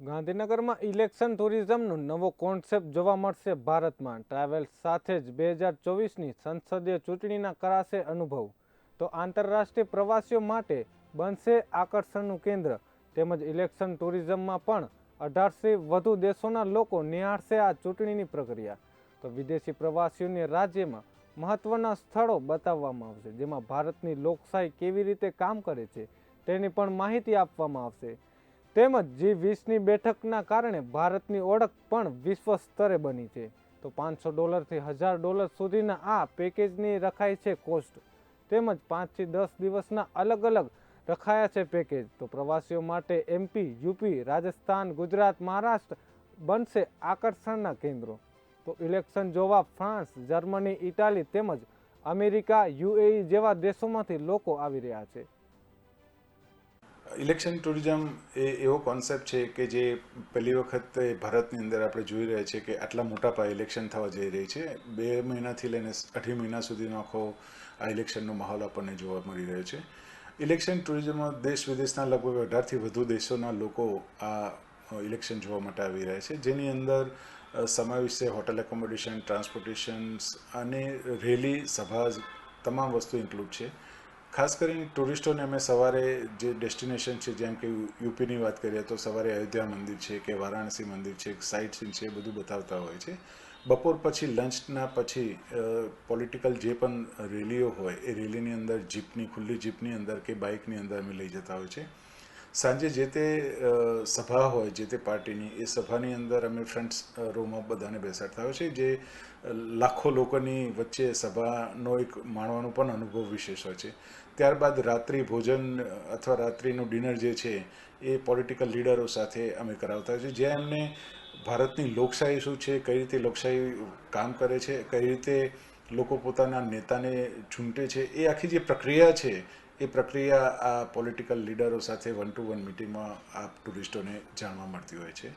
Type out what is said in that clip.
ગાંધીનગરમાં ઇલેક્શન ટુરિઝમનો નવો કોન્સેપ્ટ જોવા મળશે ભારતમાં. ટ્રાવેલ્સ સાથે જ બે હજાર ચોવીસની સંસદીય ચૂંટણીના કરાશે અનુભવ. તો આંતરરાષ્ટ્રીય પ્રવાસીઓ માટે બનશે આકર્ષણનું કેન્દ્ર. તેમજ ઇલેક્શન ટુરિઝમમાં પણ અઢારથી વધુ દેશોના લોકો નિહાળશે આ ચૂંટણીની પ્રક્રિયા. તો વિદેશી પ્રવાસીઓને રાજ્યમાં મહત્વના સ્થળો બતાવવામાં આવશે, જેમાં ભારતની લોકશાહી કેવી રીતે કામ કરે છે તેની પણ માહિતી આપવામાં આવશે. તેમજ જી વીસની બેઠકના કારણે ભારતની ઓળખ પણ વિશ્વ સ્તરે બની છે. તો પાંચસો ડોલરથી હજાર ડોલર સુધીના આ પેકેજની રખાય છે કોસ્ટ. તેમજ પાંચથી દસ દિવસના અલગ અલગ રખાયા છે પેકેજ. તો પ્રવાસીઓ માટે એમપી યુપી રાજસ્થાન, ગુજરાત, મહારાષ્ટ્ર બનશે આકર્ષણના કેન્દ્રો. તો ઇલેક્શન જોવા ફ્રાન્સ, જર્મની, ઇટાલી તેમજ અમેરિકા, યુએઈ જેવા દેશોમાંથી લોકો આવી રહ્યા છે. ઇલેક્શન ટુરિઝમ એ એવો કોન્સેપ્ટ છે કે જે પહેલી વખત ભારતની અંદર આપણે જોઈ રહ્યા છીએ કે આટલા મોટા પાયે ઇલેક્શન થવા જઈ રહી છે. બે મહિનાથી લઈને અઢી મહિના સુધીનો આખો આ ઇલેક્શનનો માહોલ આપણને જોવા મળી રહ્યો છે. ઇલેક્શન ટુરિઝમમાં દેશ વિદેશના લગભગ અઢારથી વધુ દેશોના લોકો આ ઇલેક્શન જોવા માટે આવી રહ્યા છે. જેની અંદર સમાવેશ છે હોટલ એકોમોડેશન, ટ્રાન્સપોર્ટેશન્સ અને રેલી, સભા, તમામ વસ્તુ ઇન્ક્લુડ છે. ખાસ કરીને ટુરિસ્ટોને અમે સવારે જે ડેસ્ટિનેશન છે, જેમ કે યુપીની વાત કરીએ તો સવારે અયોધ્યા મંદિર છે કે વારાણસી મંદિર છે સાઇટ સીન છે બધું બતાવતા હોય છે. બપોર પછી લંચના પછી પોલિટિકલ જે પણ રેલીઓ હોય, એ રેલીની અંદર જીપની ખુલ્લી જીપની અંદર કે બાઇકની અંદર અમે લઈ જતા હોય છે. સાંજે જે તે સભા હોય, જે તે પાર્ટીની, એ સભાની અંદર અમે ફ્રન્ટ રોમાં બધાને બેસાડતા હોય છે જે લાખો લોકોની વચ્ચે સભાનો એક માણવાનો પણ અનુભવ વિશેષ હોય છે. ત્યારબાદ રાત્રિ ભોજન અથવા રાત્રિનું ડિનર જે છે, એ પોલિટિકલ લીડરો સાથે અમે કરાવતા હોય છે જ્યાં એમને ભારતની લોકશાહી શું છે, કઈ રીતે લોકશાહી કામ કરે છે, કઈ રીતે લોકો પોતાના નેતાને ચૂંટે છે, એ આખી જે પ્રક્રિયા છે એ પ્રક્રિયા આ પોલિટિકલ લીડરો સાથે વન ટુ વન મિટિંગમાં આ ટુરિસ્ટોને જાણવા મળતી હોય છે.